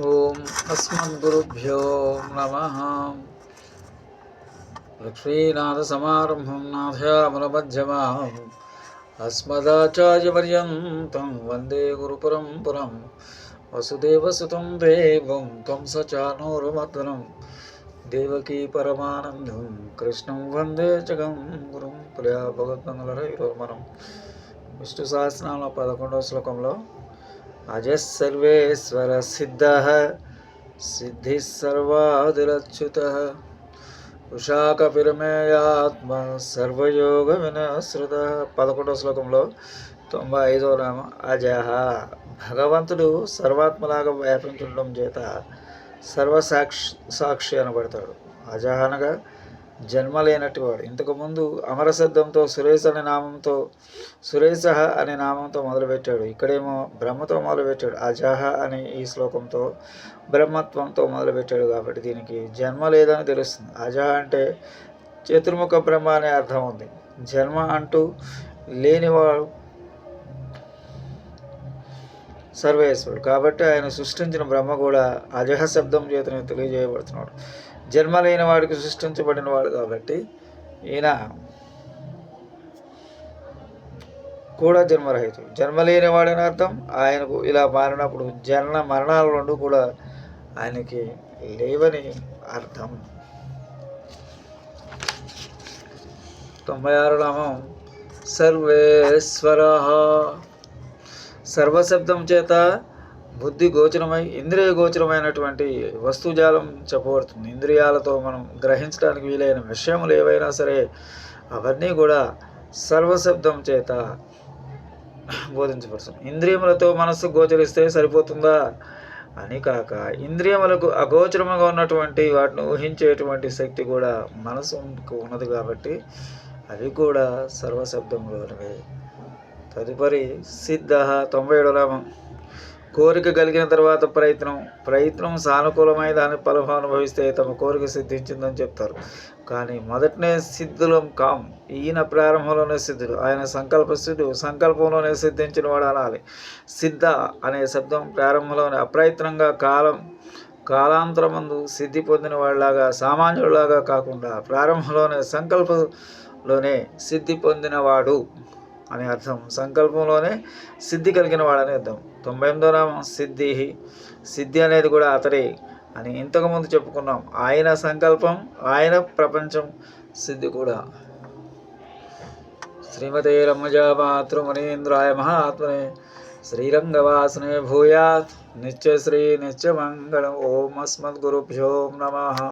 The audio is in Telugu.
ఓం అస్మద్గురుభ్యో నమ. లక్ష్మీనాథసమారంభం నాథయామలమధ్యమాం. అస్మదాచార్యపర్యంతం వందే గురుపరంపురం. వసుదేవసుతం దేవం త్వం సచానూరమర్దనం. దేవకీ పరమానందం కృష్ణం వందే జగం గురుం. ప్రియా భగవద్బంగులర మనం విష్ణు సహస్రనామ పదకొండవ శ్లోకంలో అజः సర్వేశ్వర సిద్ధ సిద్ధి సర్వాదిరచ్యుత ఉషాకపిరమేయాత్మ సర్వయోగ వినశ్రుత పదకొండవ శ్లోకంలో తొంభై ఐదవ నామ అజహ. భగవంతుడు సర్వాత్మలాగా వ్యాపించడం చేత సర్వసాక్షి సాక్షి అనబడతాడు. అజహ అనగా జన్మ లేనట్టువాడు ఇంతకుముందు అమరశబ్దంతో సురేష్ అనే నామంతో సురేశ అనే నామంతో మొదలుపెట్టాడు. ఇక్కడేమో బ్రహ్మతో మొదలుపెట్టాడు. అజహ అనే ఈ శ్లోకంతో బ్రహ్మత్వంతో మొదలుపెట్టాడు కాబట్టి దీనికి జన్మ లేదని తెలుస్తుంది. అజహ అంటే చతుర్ముఖ బ్రహ్మ అనే అర్థం ఉంది. జన్మ అంటూ లేనివాడు సర్వేశ్వరుడు. కాబట్టి ఆయన సృష్టించిన బ్రహ్మ కూడా అజహ శబ్దం చేతనే తెలియజేయబడుతున్నాడు. జన్మ లేని వాడికి సృష్టించబడిన వాడు కాబట్టి ఈయన కూడా జన్మరహితుడు. జన్మ లేని అర్థం ఆయనకు ఇలా మారినప్పుడు జన్మ మరణాలు రెండు కూడా ఆయనకి లేవని అర్థం. తొంభై ఆరు నామం సర్వేశ్వర. సర్వశబ్దం చేత బుద్ధి గోచరమై ఇంద్రియ గోచరమైనటువంటి వస్తుజాలం చెప్పబడుతుంది. ఇంద్రియాలతో మనం గ్రహించడానికి వీలైన విషయములు ఏవైనా సరే అవన్నీ కూడా సర్వశబ్దం చేత బోధించబడుతుంది. ఇంద్రియములతో మనస్సు గోచరిస్తే సరిపోతుందా? అని కాక ఇంద్రియములకు అగోచరముగా ఉన్నటువంటి వాటిని ఊహించేటువంటి శక్తి కూడా మనసుకు ఉన్నది కాబట్టి అవి కూడా సర్వశబ్దంలోనివే తదుపరి సిద్ధ తొంభై ఏడు రామం కోరిక కలిగిన తర్వాత ప్రయత్నం ప్రయత్నం సానుకూలమైన దాని ఫలం అనుభవిస్తే తమ కోరిక సిద్ధించిందని చెప్తారు. కానీ మొదటనే సిద్ధులం కాం ఈయన ప్రారంభంలోనే సిద్ధుడు ఆయన సంకల్ప సిద్ధుడు సంకల్పంలోనే సిద్ధించిన వాడు అనాలి. సిద్ధ అనే శబ్దం ప్రారంభంలోనే అప్రయత్నంగా కాలం కాలాంతరమందు సిద్ధి పొందిన వాళ్ళలాగా సామాన్యుడిలాగా కాకుండా ప్రారంభంలోనే సంకల్పంలోనే సిద్ధి పొందినవాడు అని అర్థం. సంకల్పంలోనే సిద్ధి కలిగిన వాడని అర్థం. తొంభై ఎనిమిదో నామం సిద్ధి. సిద్ధి అనేది కూడా అతడే అని ఇంతకుముందు చెప్పుకున్నాం. ఆయన సంకల్పం ఆయన ప్రపంచం సిద్ధి కూడా. శ్రీమతే రమ్మజా మాతృమునీంద్రాయ మహాత్మనే శ్రీరంగవాసనే భూయాత్. నిత్యశ్రీ నిత్యమంగళం ఓం అస్మద్గురుభ్యో నమ.